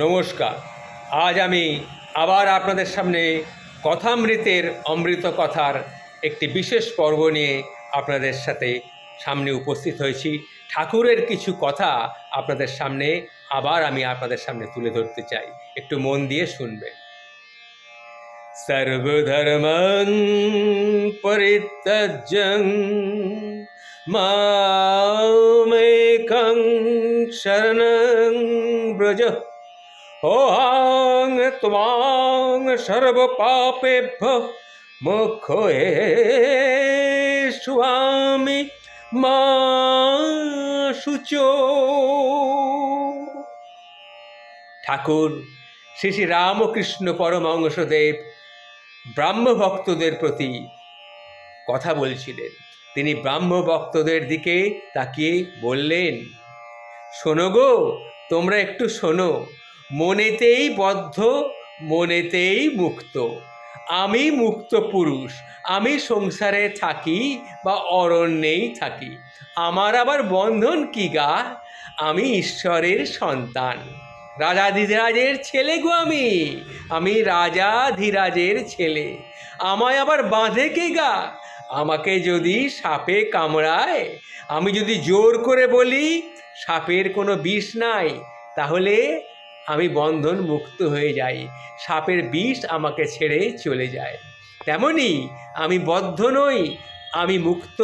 নমস্কার। আজ আমি আবার আপনাদের সামনে কথামৃতের অমৃত কথার একটি বিশেষ পর্ব নিয়ে আপনাদের সাথে সামনে উপস্থিত হয়েছি। ঠাকুরের কিছু কথা আপনাদের সামনে আবার আমি আপনাদের সামনে তুলে ধরতে চাই। একটু মন দিয়ে শুনবেন। সর্বধর্মং পরিত্যজ্যং মামেকং শরণং ব্রজ হোহাং ত্বাং সর্বপাপেভ্য মুখ্যে স্বামী মা ঠাকুর, শ্রী শ্রী রামকৃষ্ণ পরমহংসদেব ব্রাহ্ম ভক্তদের প্রতি কথা বলছিলেন। তিনি ব্রাহ্ম ভক্তদের দিকে তাকিয়ে বললেন, শোনো গো, তোমরা একটু শোনো মনেতেই বদ্ধ, মনেতেই মুক্ত। আমি মুক্ত পুরুষ, আমি সংসারে থাকি বা অরণ্যেই থাকি। আমার আবার বন্ধন কি গা? আমি ঈশ্বরের সন্তান। রাজা ধীরাজের ছেলে গো আমি। আমি রাজা ধীরাজের ছেলে। আমায় আবার বাঁধে কে গা? আমাকে যদি সাপে কামড়ায়, আমি যদি জোর করে বলি, সাপের কোনো বিষ নাই, তাহলে আমি বন্ধন মুক্ত হয়ে যাই। সাপের বিষ আমাকে ছেড়ে চলে যায়। তেমনি আমি বদ্ধ নই, আমি মুক্ত।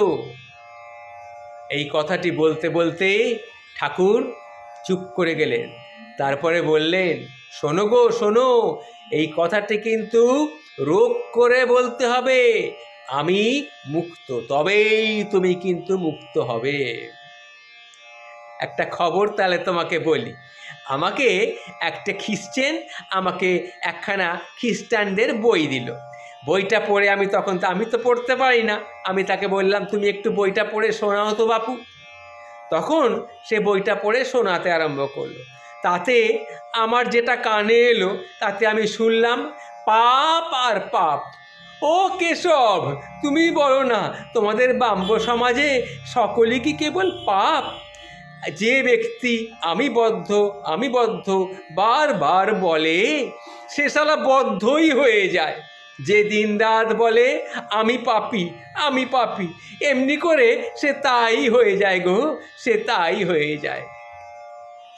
এই কথাটি বলতে বলতে ঠাকুর চুপ করে গেলেন। তারপরে বললেন, শোনো গো, শোনো, এই কথাটি কিন্তু রোগ করে বলতে হবে। আমি মুক্ত, তবেই তুমি কিন্তু মুক্ত হবে। একটা খবর তাহলে তোমাকে বলি। আমাকে একটা খ্রিশ্চান আমাকে একখানা খ্রিস্টানদের বই দিল। বইটা পড়ে আমি তখন তো, আমি তো পড়তে পারি না। আমি তাকে বললাম, তুমি একটু বইটা পড়ে শোনাও তো বাপু। তখন সে বইটা পড়ে শোনাতে আরম্ভ করল। তাতে আমার যেটা কানে এলো, তাতে আমি শুনলাম, পাপ আর পাপ। ও কেশব, তুমি বলো না, তোমাদের বাম্য সমাজে সকলেই কি কেবল পাপ? যে ব্যক্তি আমি বদ্ধ আমি বদ্ধ, বারবার বলে, সে সালা বদ্ধই হয়ে যায়। যে দিন রাত বলে, আমি পাপি আমি পাপি। এমনি করে সে তাই হয়ে যায় গো, সে তাই হয়ে যায়।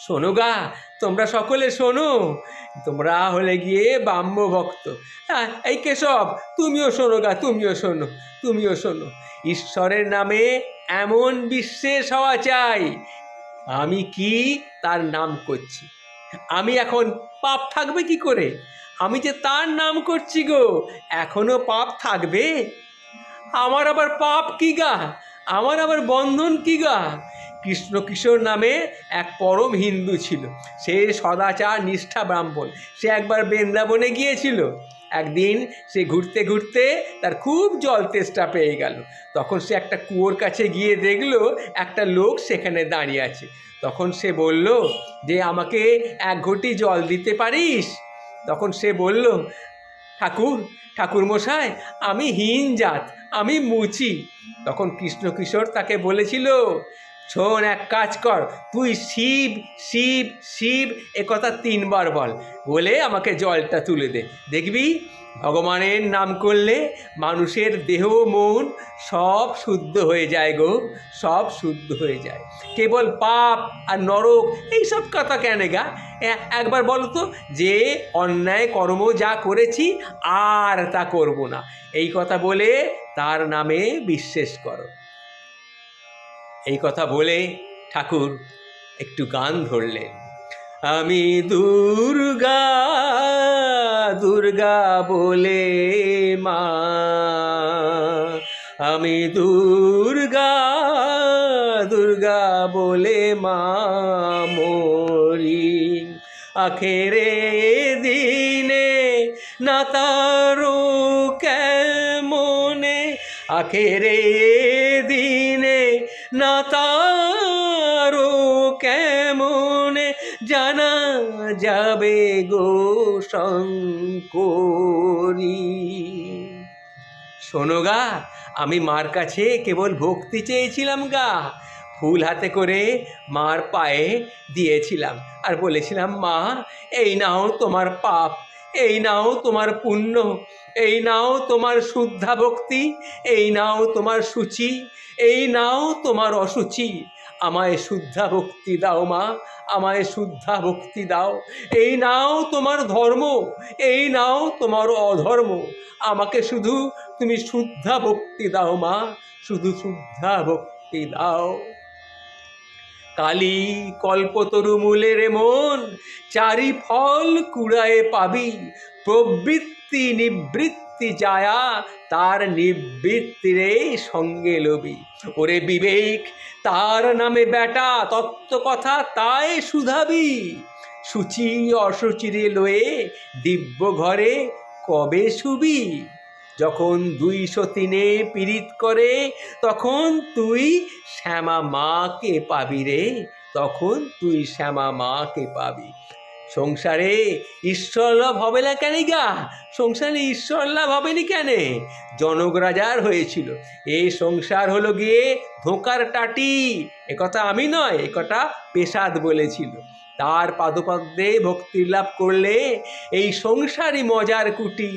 শোনো গা, তোমরা সকলে শোনো। তোমরা হলে গিয়ে বাম্য ভক্ত হ্যাঁ এই কেশব, তুমিও শোনো গা, তুমিও শোনো তুমিও শোনো। ঈশ্বরের নামে এমন বিশ্বাস হওয়া চাই আমি কি তার নাম করছি? আমি এখন পাপ থাকবে কি করে? আমি যে তার নাম করছি গো, এখনও পাপ থাকবে? আমার আবার পাপ কি গা? আমার আবার বন্ধন কি গা? কৃষ্ণ কিশোর নামে এক পরম হিন্দু ছিল। সে সদাচার নিষ্ঠা ব্রাহ্মণ। সে একবার বৃন্দাবনে গিয়েছিল। একদিন সে ঘুরতে ঘুরতে তার খুব জল তেষ্টা পেয়ে গেল। তখন সে একটা কুয়োর কাছে গিয়ে দেখল একটা লোক সেখানে দাঁড়িয়ে আছে। তখন সে বলল, যে আমাকে এক ঘটি জল দিতে পারিস? তখন সে বলল, ঠাকুর ঠাকুর মশাই, আমি হীন জাত, আমি মুচি। তখন কৃষ্ণ কিশোর তাকে বলেছিল শোন এক কাজ কর, তুই শিব শিব শিব, এ কথা তিনবার বল। বলে আমাকে জলটা তুলে দে। দেখবি, ভগবানের নাম করলে মানুষের দেহ, মন সব শুদ্ধ হয়ে যায় গো, সব শুদ্ধ হয়ে যায়। কেবল পাপ আর নরক, এইসব কথা কেন গা? একবার বলো তো, যে অন্যায় কর্ম যা করেছি, আর তা করব না। এই কথা বলে তার নামে বিশ্বাস করো। এই কথা বলে ঠাকুর একটু গান ধরলেন। আমি দুর্গা দুর্গা বলে মা। আমি দুর্গা দুর্গা বলে মা মরি। আখেরে দিনে না তারো কেমনে? আখেরে দিনে না তারো কেমনে জানা যাবে গো শঙ্করী? শোনো গা, আমি মার কাছে কেবল ভক্তি চেয়েছিলাম গা। ফুল হাতে করে মার পায়ে দিয়েছিলাম। আর বলেছিলাম, মা, এই নাও তোমার পাপ এই নাও তোমার পুণ্য, এই নাও তোমার শুদ্ধা ভক্তি এই নাও তোমার সূচি, এই নাও তোমার অসুচি। আমায় শুদ্ধা ভক্তি দাও মা, আমায় শুদ্ধা ভক্তি দাও। এই নাও তোমার ধর্ম, এই নাও তোমার অধর্ম। আমাকে শুধু তুমি শুদ্ধা ভক্তি দাও মা, শুধু শুদ্ধা ভক্তি দাও। কালী কল্পতরু মূলের মন চারি ফল কুড়ায়ে পাবি। প্রবৃত্তি নিবৃত্তি যায়া তার নিবৃত্তিরে সঙ্গে লবি। ওরে বিবেক, তার নামে বেটা তত্ত্ব কথা তাই শুধাবি। সূচি অসুচিরে লয়ে দিব্য ঘরে কবে শুবি? যখন দুইশো তিনে পীড়িত করে, তখন তুই শ্যামা মাকে পাবি রে। তখন তুই শ্যামা মাকে পাবি। সংসারে ঈশ্বর লাভ হবে না কেন গা? সংসারে ঈশ্বর লাভ হবে নি কেন? জনক রাজার হয়েছিল। এই সংসার হলো গিয়ে ধোকার টাটি। একথা আমি নয় একথা পেশাদ বলেছিল। তার পাদপদ্মে ভক্তি লাভ করলে এই সংসারই মজার কুটি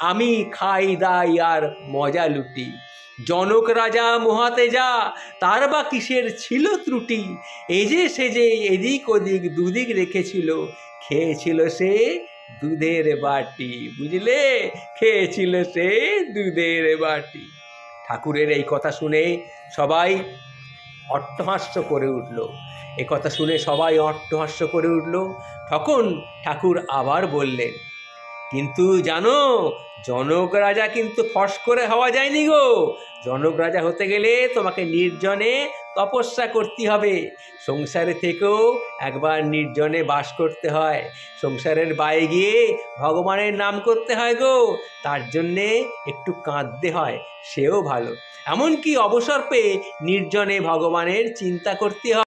আমি খাই, দাই আর মজা লুটি। জনক রাজা মহাতেজা, তার বা কিসের ছিল ত্রুটি? এই যে সে যে এদিক ওদিক, দুদিক রেখেছিল, খেয়েছিল সে দুধের বাটি। বুঝলে? খেয়েছিল সে দুধের বাটি। ঠাকুরের এই কথা শুনে সবাই অট্টহাস্য করে উঠল। কথা শুনে সবাই অট্টহাস্য করে উঠল। তখন ঠাকুর আবার বললেন, কিন্তু জানো, জনক রাজা কিন্তু ফস করে হওয়া যায়নি গো। জনক রাজা হতে গেলে তোমাকে নির্জনে তপস্যা করতে হবে। সংসারে থেকেও একবার নির্জনে বাস করতে হয়। সংসারের বাইরে গিয়ে ভগবানের নাম করতে হয় গো। তার জন্যে একটু কাঁদতে হয়, সেও ভালো। এমনকি অবসর পেয়ে নির্জনে ভগবানের চিন্তা করতে হয়।